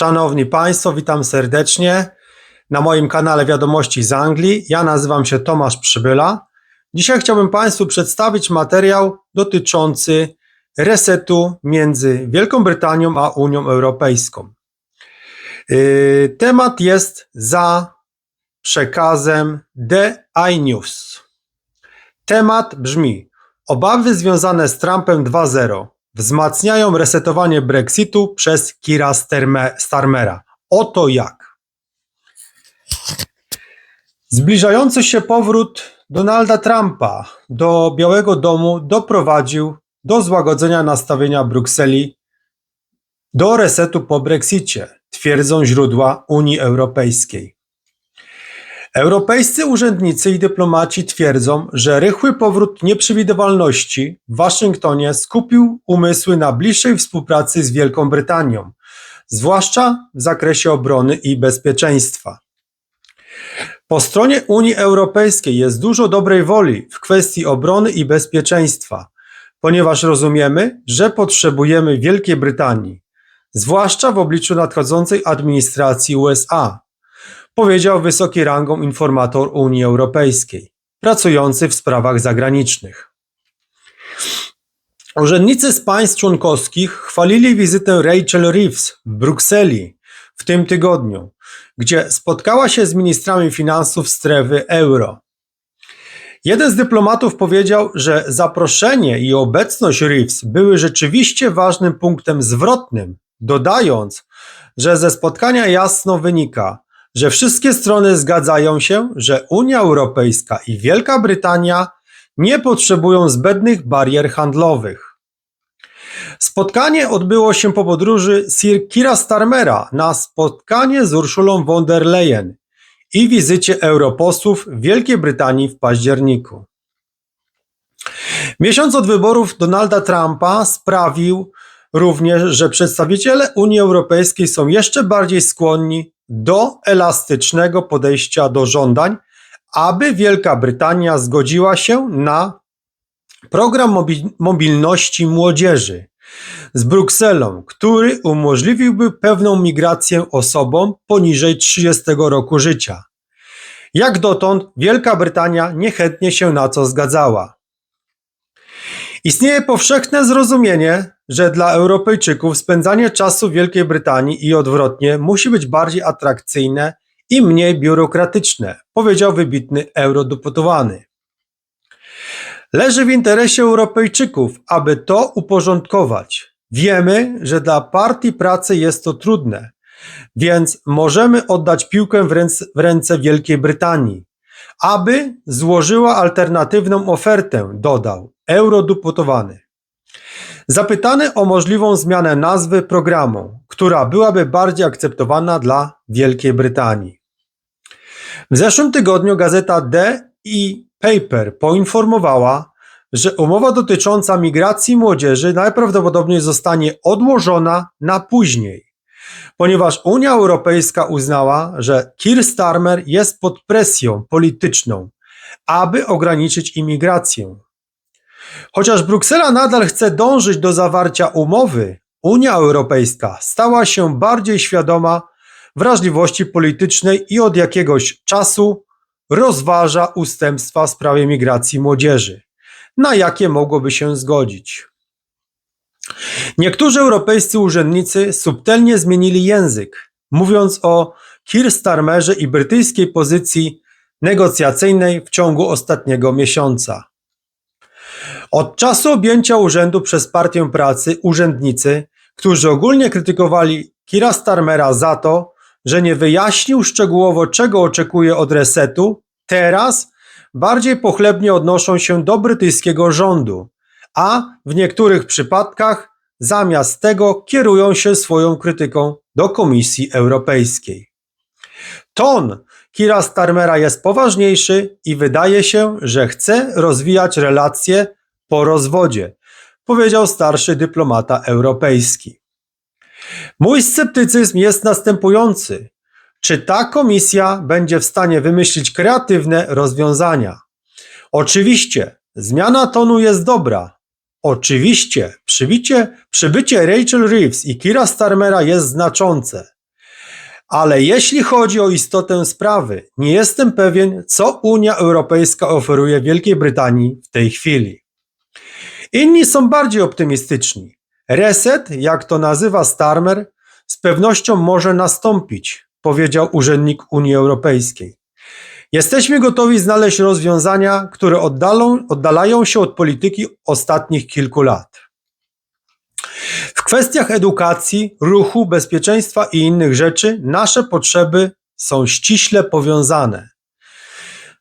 Szanowni Państwo, witam serdecznie na moim kanale Wiadomości z Anglii. Ja nazywam się Tomasz Przybyla. Dzisiaj chciałbym Państwu przedstawić materiał dotyczący resetu między Wielką Brytanią a Unią Europejską. Yy, Temat jest za przekazem The iNews. Temat brzmi: Obawy związane z Trumpem 2.0 wzmacniają resetowanie Brexitu przez Kira Starme- Starmera. Oto jak. Zbliżający się powrót Donalda Trumpa do Białego Domu doprowadził do złagodzenia nastawienia Brukseli do resetu po Brexicie, twierdzą źródła Unii Europejskiej. Europejscy urzędnicy i dyplomaci twierdzą, że rychły powrót nieprzewidywalności w Waszyngtonie skupił umysły na bliższej współpracy z Wielką Brytanią, zwłaszcza w zakresie obrony i bezpieczeństwa. Po stronie Unii Europejskiej jest dużo dobrej woli w kwestii obrony i bezpieczeństwa, ponieważ rozumiemy, że potrzebujemy Wielkiej Brytanii, zwłaszcza w obliczu nadchodzącej administracji USA powiedział wysoki rangą informator Unii Europejskiej, pracujący w sprawach zagranicznych. Urzędnicy z państw członkowskich chwalili wizytę Rachel Reeves w Brukseli w tym tygodniu, gdzie spotkała się z ministrami finansów strefy euro. Jeden z dyplomatów powiedział, że zaproszenie i obecność Reeves były rzeczywiście ważnym punktem zwrotnym, dodając, że ze spotkania jasno wynika, że wszystkie strony zgadzają się, że Unia Europejska i Wielka Brytania nie potrzebują zbędnych barier handlowych. Spotkanie odbyło się po podróży Sir Kira Starmera na spotkanie z Urszulą von der Leyen i wizycie europosłów w Wielkiej Brytanii w październiku. Miesiąc od wyborów Donalda Trumpa sprawił również, że przedstawiciele Unii Europejskiej są jeszcze bardziej skłonni do elastycznego podejścia do żądań, aby Wielka Brytania zgodziła się na program mobilności młodzieży z Brukselą, który umożliwiłby pewną migrację osobom poniżej 30 roku życia. Jak dotąd Wielka Brytania niechętnie się na to zgadzała. Istnieje powszechne zrozumienie, że dla Europejczyków spędzanie czasu w Wielkiej Brytanii i odwrotnie musi być bardziej atrakcyjne i mniej biurokratyczne, powiedział wybitny eurodeputowany. Leży w interesie Europejczyków, aby to uporządkować. Wiemy, że dla partii pracy jest to trudne, więc możemy oddać piłkę w ręce, w ręce Wielkiej Brytanii, aby złożyła alternatywną ofertę, dodał eurodeputowany. Zapytany o możliwą zmianę nazwy programu, która byłaby bardziej akceptowana dla Wielkiej Brytanii. W zeszłym tygodniu gazeta The i Paper poinformowała, że umowa dotycząca migracji młodzieży najprawdopodobniej zostanie odłożona na później, ponieważ Unia Europejska uznała, że Keir Starmer jest pod presją polityczną, aby ograniczyć imigrację. Chociaż Bruksela nadal chce dążyć do zawarcia umowy, Unia Europejska stała się bardziej świadoma wrażliwości politycznej i od jakiegoś czasu rozważa ustępstwa w sprawie migracji młodzieży, na jakie mogłoby się zgodzić. Niektórzy europejscy urzędnicy subtelnie zmienili język, mówiąc o Keir Starmerze i brytyjskiej pozycji negocjacyjnej w ciągu ostatniego miesiąca. Od czasu objęcia urzędu przez Partię Pracy urzędnicy, którzy ogólnie krytykowali Kira Starmera za to, że nie wyjaśnił szczegółowo czego oczekuje od resetu, teraz bardziej pochlebnie odnoszą się do brytyjskiego rządu, a w niektórych przypadkach zamiast tego kierują się swoją krytyką do Komisji Europejskiej. Ton Kira Starmera jest poważniejszy i wydaje się, że chce rozwijać relacje po rozwodzie, powiedział starszy dyplomata europejski. Mój sceptycyzm jest następujący. Czy ta komisja będzie w stanie wymyślić kreatywne rozwiązania? Oczywiście, zmiana tonu jest dobra. Oczywiście, przybycie Rachel Reeves i Kira Starmera jest znaczące. Ale jeśli chodzi o istotę sprawy, nie jestem pewien, co Unia Europejska oferuje Wielkiej Brytanii w tej chwili. Inni są bardziej optymistyczni. Reset, jak to nazywa Starmer, z pewnością może nastąpić, powiedział urzędnik Unii Europejskiej. Jesteśmy gotowi znaleźć rozwiązania, które oddalą, oddalają się od polityki ostatnich kilku lat. W kwestiach edukacji, ruchu, bezpieczeństwa i innych rzeczy nasze potrzeby są ściśle powiązane.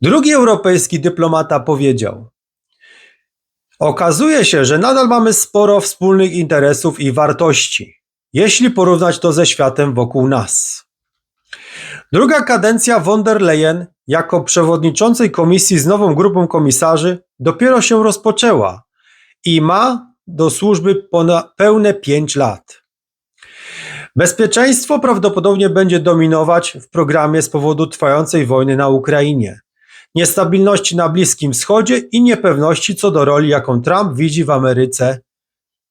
Drugi europejski dyplomata powiedział: Okazuje się, że nadal mamy sporo wspólnych interesów i wartości, jeśli porównać to ze światem wokół nas. Druga kadencja von der Leyen jako przewodniczącej komisji z nową grupą komisarzy dopiero się rozpoczęła i ma do służby pełne 5 lat. Bezpieczeństwo prawdopodobnie będzie dominować w programie z powodu trwającej wojny na Ukrainie, niestabilności na Bliskim Wschodzie i niepewności co do roli, jaką Trump widzi w Ameryce,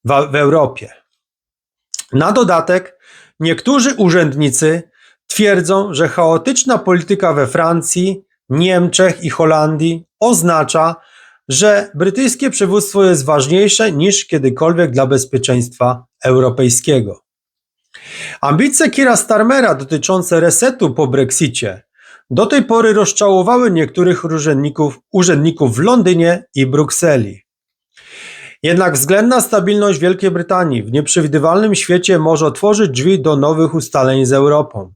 w, w Europie. Na dodatek, niektórzy urzędnicy twierdzą, że chaotyczna polityka we Francji, Niemczech i Holandii oznacza, że brytyjskie przywództwo jest ważniejsze niż kiedykolwiek dla bezpieczeństwa europejskiego. Ambicje Kira Starmera dotyczące resetu po Brexicie do tej pory rozczałowały niektórych urzędników, urzędników w Londynie i Brukseli. Jednak względna stabilność Wielkiej Brytanii w nieprzewidywalnym świecie może otworzyć drzwi do nowych ustaleń z Europą.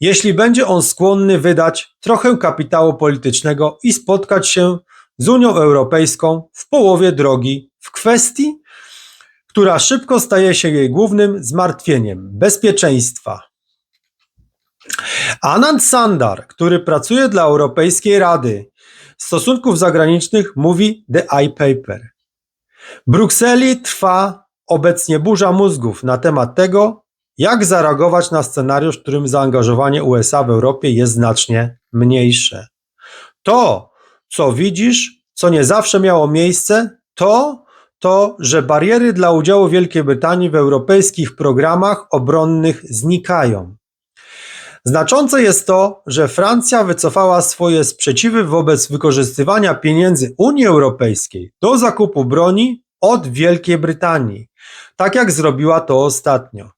Jeśli będzie on skłonny wydać trochę kapitału politycznego i spotkać się z Unią Europejską w połowie drogi w kwestii, która szybko staje się jej głównym zmartwieniem bezpieczeństwa. Anand Sandar, który pracuje dla Europejskiej Rady Stosunków Zagranicznych, mówi The iPaper. W Brukseli trwa obecnie burza mózgów na temat tego, jak zareagować na scenariusz, w którym zaangażowanie USA w Europie jest znacznie mniejsze. To, co widzisz, co nie zawsze miało miejsce, to to, że bariery dla udziału Wielkiej Brytanii w europejskich programach obronnych znikają. Znaczące jest to, że Francja wycofała swoje sprzeciwy wobec wykorzystywania pieniędzy Unii Europejskiej do zakupu broni od Wielkiej Brytanii, tak jak zrobiła to ostatnio.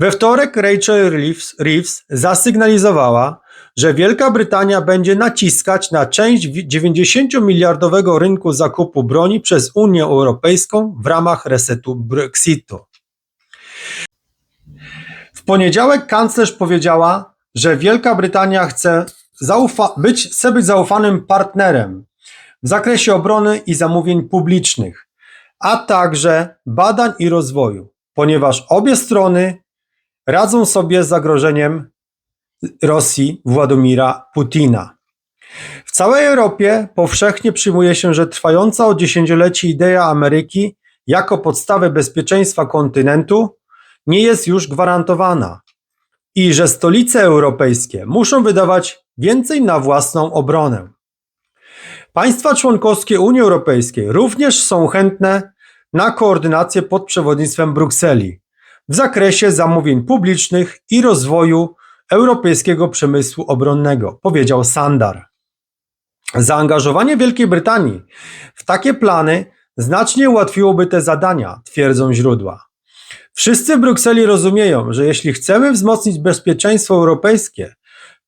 We wtorek Rachel Reeves, Reeves zasygnalizowała, że Wielka Brytania będzie naciskać na część 90-miliardowego rynku zakupu broni przez Unię Europejską w ramach resetu Brexitu. Poniedziałek kanclerz powiedziała, że Wielka Brytania chce, być, chce być zaufanym partnerem w zakresie obrony i zamówień publicznych, a także badań i rozwoju, ponieważ obie strony radzą sobie z zagrożeniem Rosji Władimira Putina. W całej Europie powszechnie przyjmuje się, że trwająca od dziesięcioleci idea Ameryki jako podstawy bezpieczeństwa kontynentu nie jest już gwarantowana i że stolice europejskie muszą wydawać więcej na własną obronę. Państwa członkowskie Unii Europejskiej również są chętne na koordynację pod przewodnictwem Brukseli w zakresie zamówień publicznych i rozwoju europejskiego przemysłu obronnego, powiedział Sandar. Zaangażowanie Wielkiej Brytanii w takie plany znacznie ułatwiłoby te zadania, twierdzą źródła. Wszyscy w Brukseli rozumieją, że jeśli chcemy wzmocnić bezpieczeństwo europejskie,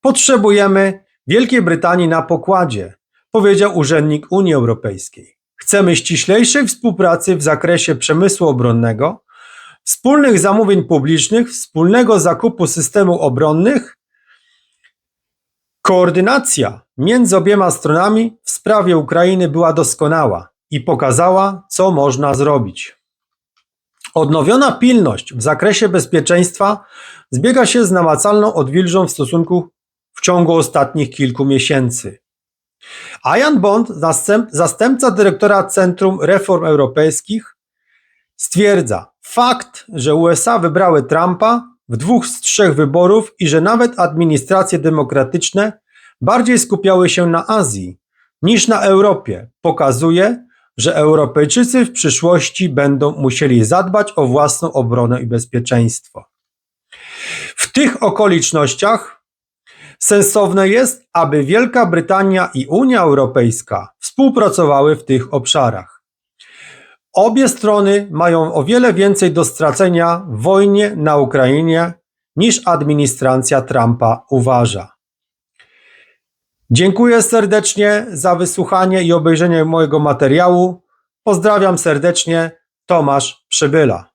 potrzebujemy Wielkiej Brytanii na pokładzie, powiedział urzędnik Unii Europejskiej. Chcemy ściślejszej współpracy w zakresie przemysłu obronnego, wspólnych zamówień publicznych, wspólnego zakupu systemów obronnych. Koordynacja między obiema stronami w sprawie Ukrainy była doskonała i pokazała, co można zrobić. Odnowiona pilność w zakresie bezpieczeństwa zbiega się z namacalną odwilżą w stosunku w ciągu ostatnich kilku miesięcy. Ian Bond, zastępca dyrektora Centrum Reform Europejskich, stwierdza, fakt, że USA wybrały Trumpa w dwóch z trzech wyborów i że nawet administracje demokratyczne bardziej skupiały się na Azji niż na Europie, pokazuje, że Europejczycy w przyszłości będą musieli zadbać o własną obronę i bezpieczeństwo. W tych okolicznościach sensowne jest, aby Wielka Brytania i Unia Europejska współpracowały w tych obszarach. Obie strony mają o wiele więcej do stracenia w wojnie na Ukrainie niż administracja Trumpa uważa. Dziękuję serdecznie za wysłuchanie i obejrzenie mojego materiału. Pozdrawiam serdecznie, Tomasz Przybyla.